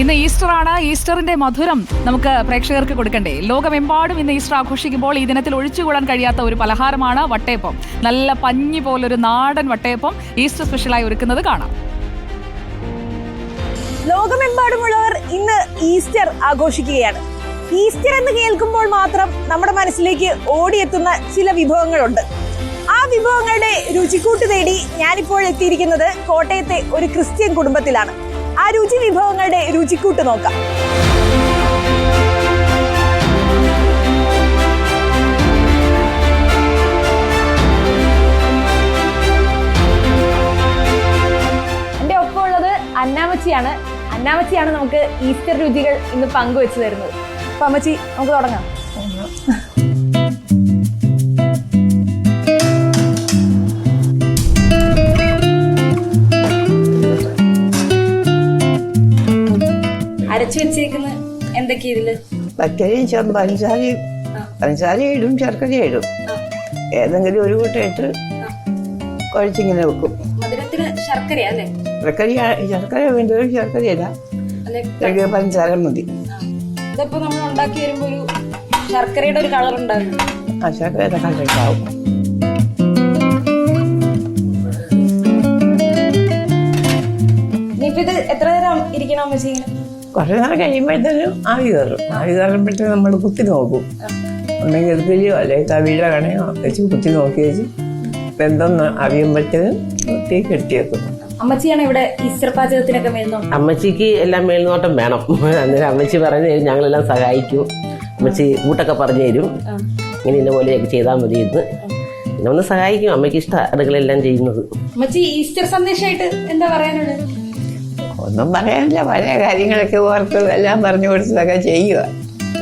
ഇന്ന് ഈസ്റ്റർ ആണ് ഈസ്റ്ററിന്റെ മധുരം നമുക്ക് പ്രേക്ഷകർക്ക് കൊടുക്കണ്ടേ? ലോകമെമ്പാടും ഇന്ന് ഈസ്റ്റർ ആഘോഷിക്കുമ്പോൾ ഈ ദിനത്തിൽ ഒഴിച്ചുകൂടാൻ കഴിയാത്ത ഒരു പലഹാരമാണ് വട്ടയപ്പം. നല്ല പഞ്ഞി പോലൊരു നാടൻ വട്ടയപ്പം ഈസ്റ്റർ സ്പെഷ്യലായി ഒരുക്കുന്നത് കാണാം. ലോകമെമ്പാടുമുള്ളവർ ഇന്ന് ഈസ്റ്റർ ആഘോഷിക്കുകയാണ്. ഈസ്റ്റർ എന്ന് കേൾക്കുമ്പോൾ മാത്രം നമ്മുടെ മനസ്സിലേക്ക് ഓടിയെത്തുന്ന ചില വിഭവങ്ങളുണ്ട്. ആ വിഭവങ്ങളുടെ രുചിക്കൂട്ട് തേടി ഞാനിപ്പോൾ എത്തിയിരിക്കുന്നത് കോട്ടയത്തെ ഒരു ക്രിസ്ത്യൻ കുടുംബത്തിലാണ്. ആ രുചി വിഭവങ്ങളുടെ രുചിക്കൂട്ട് നോക്കാം. എന്റെ ഒപ്പം ഉള്ളത് അന്നാമച്ചിയാണ്. അന്നാമച്ചിയാണ് നമുക്ക് ഈസ്റ്റർ രുചികൾ ഇന്ന് പങ്കുവെച്ചു തരുന്നത്. അപ്പൊ അമ്മച്ചി നമുക്ക് തുടങ്ങാം. അരച്ചു വെച്ചേക്കുന്ന. എന്തൊക്കെ ഇതിൽ? പച്ചരിയും പഞ്ചസാരയും പഞ്ചസാര ഇടും ശർക്കര ഇടും. ഏതെങ്കിലും ഒരു കൂട്ടായിട്ട് കുഴച്ചിങ്ങനെ വെക്കും. മധുരത്തിന് ശർക്കരയാ അല്ലേ? ശർക്കര ശർക്കര ശർക്കരയില്ല. പഞ്ചസാര മതി. ഇതിപ്പോ നമ്മൾ ഉണ്ടാക്കി വരുമ്പോ ഒരു ശർക്കരയുടെ ഒരു കളർ ആ ശർക്കര ഇനിയിപ്പോ ഇത് എത്ര നേരം ഇരിക്കണം അമ്മ? കുറേ നേരം കഴിയുമ്പോഴത്തേനും ആവി കയറും. ആവി കയറുമ്പോഴത്തേനും നമ്മൾ കുത്തി നോക്കും. ഉണ്ടെങ്കിൽ എടുക്കലിയോ അല്ലെങ്കിൽ തവിയുടെ കണയോ വെച്ച് കുത്തി നോക്കി വെച്ച് വെന്തൊന്ന് അറിയുമ്പോഴത്തേനും കുത്തി കെട്ടിയേക്കും അമ്മച്ചിയാണ് ഇവിടെ ഈസ്റ്റർ പാചകത്തിനൊക്കെ അമ്മച്ചിക്ക് എല്ലാം മേൽനോട്ടം വേണം. അന്നേരം അമ്മച്ചി പറഞ്ഞു തരും ഞങ്ങളെല്ലാം സഹായിക്കും. അമ്മച്ചി കൂട്ടൊക്കെ പറഞ്ഞു തരും. ഇങ്ങനെ ഇന്ന പോലെയൊക്കെ ചെയ്താൽ മതി എന്ന്. പിന്നെ ഒന്ന് സഹായിക്കും. അമ്മയ്ക്ക് ഇഷ്ടം അടുക്കളെല്ലാം ചെയ്യുന്നത്. അമ്മച്ചി ഈസ്റ്റർ സന്ദേശമായിട്ട് എന്താ പറയാനുള്ളത്? ഒന്നും പറയാനില്ല. പല കാര്യങ്ങളൊക്കെ ഓർത്ത് എല്ലാം പറഞ്ഞു കൊടുത്തതൊക്കെ ചെയ്യുക.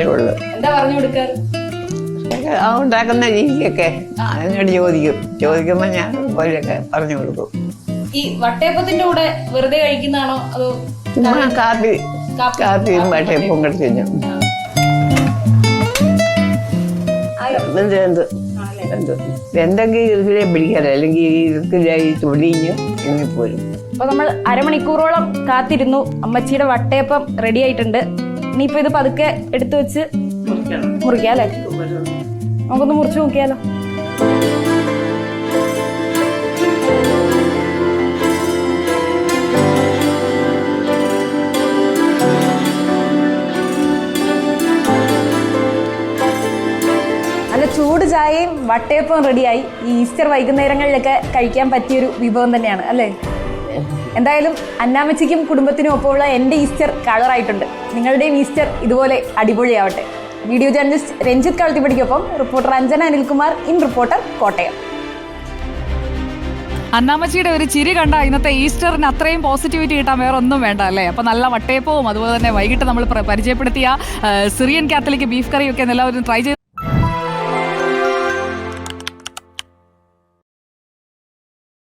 ഉള്ളൂ. എന്താ പറഞ്ഞു കൊടുക്കാറ്? ഒക്കെ ആ ഉണ്ടാക്കുന്ന രീതിയൊക്കെ അതിനോട് ചോദിക്കും. ചോദിക്കുമ്പോൾ ഞാൻ പോലെയൊക്കെ പറഞ്ഞു കൊടുക്കും. ഈ വട്ടയപ്പത്തിന്റെ കൂടെ വെറുതെ കഴിക്കുന്നതാണോ? അതോ കാപ്പി കാപ്പി. കാപ്പിയും വട്ടയപ്പവും കൂടെ തിന്നും. എന്ത് എന്ത്. എന്ത്. എന്തെങ്കിലും ഇതിലേ പിടിക്കാറ്? അല്ലെങ്കിൽ ഇറുക്കിലായി തൊടിഞ്ഞ് ഇറങ്ങിപ്പോരും. അപ്പൊ നമ്മൾ അരമണിക്കൂറോളം കാത്തിരുന്നു. അമ്മച്ചിയുടെ വട്ടയപ്പം റെഡി ആയിട്ടുണ്ട്. ഇനിയിപ്പൊ ഇത് പതുക്കെ എടുത്തു വെച്ച് മുറിക്കാം അല്ലേ? നമുക്കൊന്ന് മുറിച്ച് നോക്കിയാലോ? ചൂട് ചായയും വട്ടയപ്പവും റെഡിയായി ഈ ഈസ്റ്റർ വൈകുന്നേരങ്ങളിലൊക്കെ കഴിക്കാൻ പറ്റിയൊരു വിഭവം തന്നെയാണ് അല്ലേ? എന്തായാലും അന്നാമച്ചിക്കും കുടുംബത്തിനും ഒപ്പമുള്ള എന്റെ ഈസ്റ്റർ കളറായിട്ടുണ്ട്. നിങ്ങളുടെയും ഈസ്റ്റർ ഇതുപോലെ അടിപൊളിയാവട്ടെ. Video journalist Ranjith കളത്തിപ്പടിക്കൊപ്പം reporter Anjana Anilkumar in reporter Kottayam. അന്നാമച്ചിയുടെ ഒരു ചിരി കണ്ട ഇന്നത്തെ ഈസ്റ്ററിന് അത്രയും പോസിറ്റിവിറ്റി കിട്ടാൻ വേറെ ഒന്നും വേണ്ട അല്ലേ? അപ്പോൾ നല്ല വട്ടയപ്പവും അതുപോലെ തന്നെ വൈകിട്ട് നമ്മൾ പരിചയപ്പെടുത്തിയ സിറിയൻ കാത്തലിക് ബീഫ് കറിയൊക്കെ എല്ലാവരും ട്രൈ ചെയ്ത്